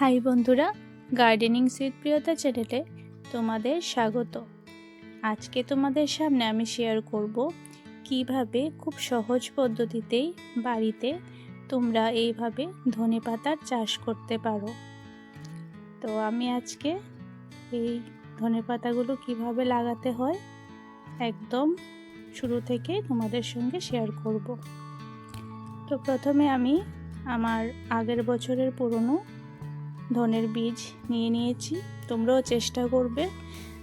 High বন্ধুরা, gardening sweet প্রিয়তা চ্যানেলে তোমাদের স্বাগত। আজকে তোমাদের সামনে আমি শেয়ার করব কীভাবে খুব সহজ পদ্ধতিতেই বাড়িতে তোমরা এইভাবে ধনে পাতার চাষ করতে পারো। তো আমি আজকে এই ধনে পাতাগুলো কীভাবে লাগাতে হয় একদম শুরু থেকে তোমাদের সঙ্গে শেয়ার করব। তো প্রথমে আমি আমার আগের বছরের পুরনো ধনের বীজ নিয়ে নিয়েছি। তোমরাও চেষ্টা করবে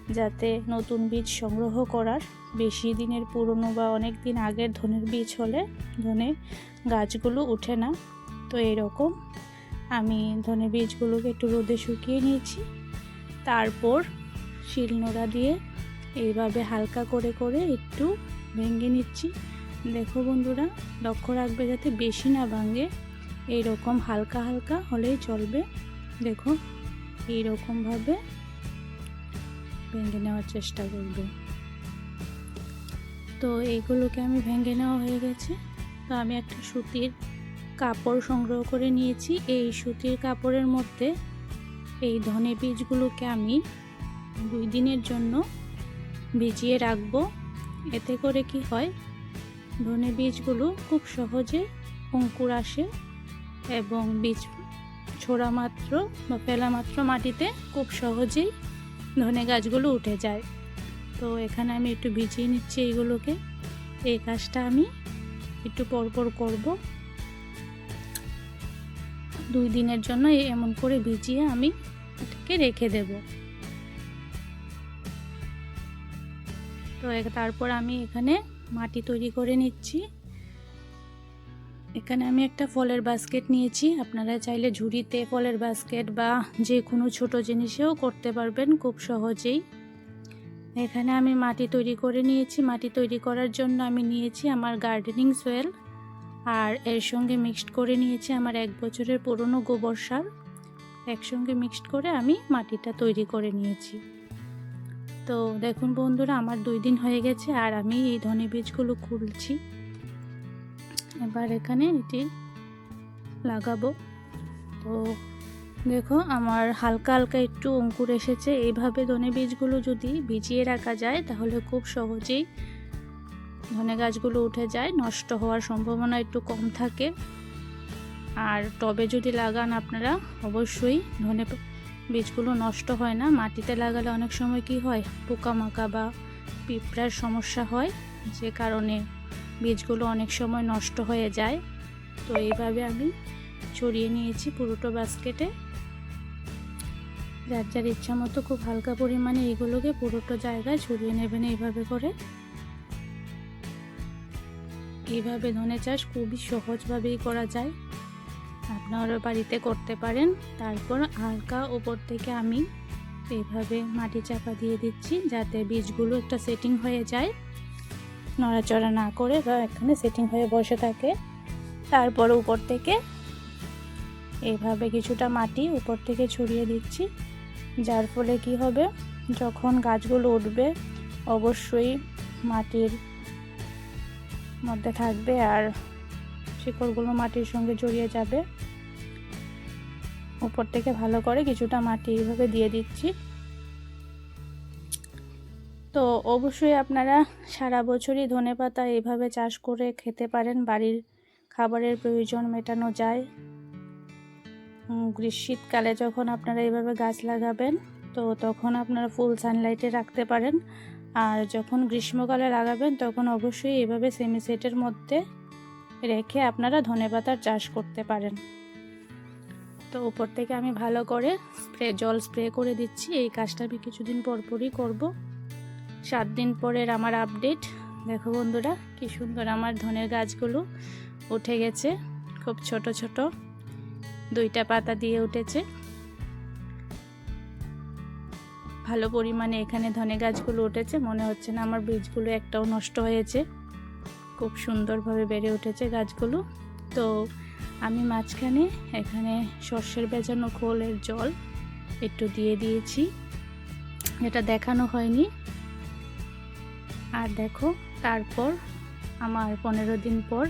যাতে নতুন বীজ সংগ্রহ করার। বেশি দিনের পুরনো বা অনেক দিন আগের ধনের বীজ হলে ধনে গাছগুলো ওঠে না। তো এরকম আমি ধনে বীজগুলোকে একটু রোদে শুকিয়ে নিয়েছি। তারপর শিলনোড়া দিয়ে এইভাবে হালকা করে করে একটু ভেঙে নিচ্ছি। দেখো বন্ধুরা, লক্ষ্য রাখবে যাতে বেশি না ভাঙে। এইরকম হালকা হালকা হলেই চলবে। দেখো এইরকমভাবে ভেঙে নেওয়ার চেষ্টা করবে। তো এইগুলোকে আমি ভেঙে নেওয়া হয়ে গেছে। তো আমি একটা সুতির কাপড় সংগ্রহ করে নিয়েছি। এই সুতির কাপড়ের মধ্যে এই ধনে বীজগুলোকে আমি দুই দিনের জন্য ভিজিয়ে রাখব। এতে করে কি হয়, ধনে বীজগুলো খুব সহজে অঙ্কুর আসে এবং বীজ ছোড়া মাত্র বা ফেলা মাত্র মাটিতে খুব সহজেই ধনে গাছগুলো উঠে যায়। তো এখানে আমি একটু ভিজিয়ে নিচ্ছি এইগুলোকে। এই কাজটা আমি একটু পরপর করব। দুই দিনের জন্য এমন করে ভিজিয়ে আমি এটাকে রেখে দেব। তো তারপর আমি এখানে মাটি তৈরি করে নিচ্ছি। এখানে আমি একটা ফলের বাস্কেট নিয়েছি। আপনারা চাইলে ঝুড়িতে ফলের বাস্কেট বা যে কোনো ছোট জিনিসেও করতে পারবেন খুব সহজেই। এখানে আমি মাটি তৈরি করে নিয়েছি। মাটি তৈরি করার জন্য আমি নিয়েছি আমার গার্ডেনিং সোয়েল আর এর সঙ্গে মিক্সড করে নিয়েছি আমার এক বছরের পুরনো গোবর সার। একসঙ্গে মিক্সড করে আমি মাটিটা তৈরি করে নিয়েছি। তো দেখুন বন্ধুরা, আমার দুই দিন হয়ে গেছে আর আমি এই ধনে বীজগুলো খুলছি। এবার এখানে এটি লাগাবো। তো দেখো, আমার হালকা হালকা একটু অঙ্কুর এসেছে। এইভাবে ধনে বীজগুলো যদি ভিজিয়ে রাখা যায়, তাহলে খুব সহজেই ধনে গাছগুলো উঠে যায়, নষ্ট হওয়ার সম্ভাবনা একটু কম থাকে। আর টবে যদি লাগান আপনারা, অবশ্যই ধনে বীজগুলো নষ্ট হয় না। মাটিতে লাগালে অনেক সময় কি হয়? পোকামাকা বা পিঁপড়ার সমস্যা হয়, যে কারণে বীজগুলো অনেক সময় নষ্ট হয়ে যায়। তো এইভাবে আমি ছড়িয়ে নিয়েছি পুরোটো বাস্কেটে যার যার ইচ্ছা মতো খুব হালকা পরিমাণে এইগুলোকে পুরোটো জায়গায় ছড়িয়ে নেবেন এইভাবে করে। এইভাবে ধনে চাষ খুবই সহজভাবেই করা যায়। আপনারা বাড়িতে করতে পারেন। তারপর হালকা ওপর থেকে আমি এইভাবে মাটি চাপা দিয়ে দিচ্ছি যাতে বীজগুলো একটা সেটিং হয়ে যায়। নড়াচড়া না করে বা এখানে সেটিং হয়ে বসে থাকে। তারপর উপর থেকে এইভাবে কিছুটা মাটি উপর থেকে ছড়িয়ে দিচ্ছি। যার ফলে কি হবে? যখন গাছগুলো উঠবে, অবশ্যই মাটির মধ্যে থাকবে আর শিকড়গুলো মাটির সঙ্গে জড়িয়ে যাবে। উপর থেকে ভালো করে কিছুটা মাটি এইভাবে দিয়ে দিচ্ছি। তো অবশ্যই আপনারা সারা বছরই ধনে পাতা এইভাবে চাষ করে খেতে পারেন। বাড়ির খাবারের প্রয়োজন মেটানো যায়। গ্রীষ্মকালে যখন আপনারা এইভাবে গাছ লাগাবেন, তো তখন আপনারা ফুল সানলাইটে রাখতে পারেন। আর যখন গ্রীষ্মকালে লাগাবেন, তখন অবশ্যই এইভাবে সেমি সেটের মধ্যে রেখে আপনারা ধনে পাতার চাষ করতে পারেন। তো উপর থেকে আমি ভালো করে স্প্রে, জল স্প্রে করে দিচ্ছি। এই কাজটা আমি কিছুদিন পরপরই করব। সাত দিন পরের আমার আপডেট দেখো বন্ধুরা, কি সুন্দর আমার ধনের গাছগুলো উঠে গেছে। খুব ছোট ছোট, দুইটা পাতা দিয়ে উঠেছে। ভালো পরিমাণে এখানে ধনে গাছগুলো উঠেছে, মনে হচ্ছে না আমার বীজগুলো একটাও নষ্ট হয়েছে। খুব সুন্দরভাবে বেড়ে উঠেছে গাছগুলো। তো আমি মাঝখানে এখানে সর্ষের বেজানো খোলের জল একটু দিয়ে দিয়েছি। এটা দেখানো হয়নি। আর দেখো, তারপর আমার পনেরো দিন পর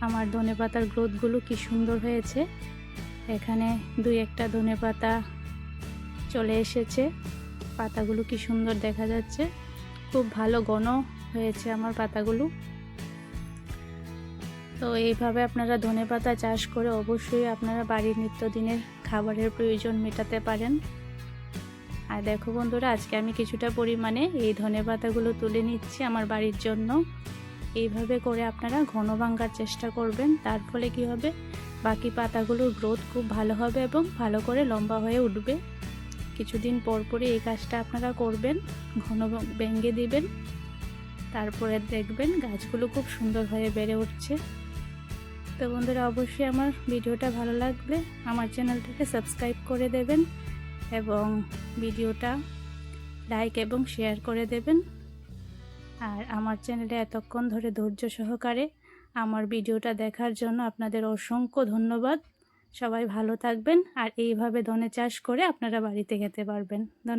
আমার ধনে পাতার গ্রোথগুলো কি সুন্দর হয়েছে। এখানে দুই একটা ধনে পাতা চলে এসেছে। পাতাগুলো কি সুন্দর দেখা যাচ্ছে। খুব ভালো ঘন হয়েছে আমার পাতাগুলো। তো এইভাবে আপনারা ধনে পাতা চাষ করে অবশ্যই আপনারা বাড়ির নিত্যদিনের খাবারের প্রয়োজন মেটাতে পারেন। আর দেখো বন্ধুরা, আজকে আমি কিছুটা পরিমাণে এই ধনে পাতাগুলো তুলে নিচ্ছি আমার বাড়ির জন্য। এইভাবে করে আপনারা ঘন ভাঙ্গার চেষ্টা করবেন, তার ফলে কি হবে? বাকি পাতাগুলোর গ্রোথ খুব ভালো হবে এবং ভালো করে লম্বা হয়ে উঠবে। কিছুদিন পর পরই এই কাজটা আপনারা করবেন, ঘন ভেঙে দিবেন, তারপরে দেখবেন গাছগুলো খুব সুন্দর হয়ে বেড়ে উঠছে। তো বন্ধুরা, অবশ্যই আমার ভিডিওটা ভালো লাগলে আমার চ্যানেলটাকে সাবস্ক্রাইব করে দেবেন। এবং ভিডিওটা লাইক এবং শেয়ার করে দেবেন। আর আমার চ্যানেলে এতক্ষণ ধরে ধৈর্য সহকারে আমার ভিডিওটা দেখার জন্য আপনাদের অসংখ্য ধন্যবাদ। সবাই ভালো থাকবেন আর এইভাবে ধনে চাষ করে আপনারা বাড়িতে খেতে পারবেন। ধন্যবাদ।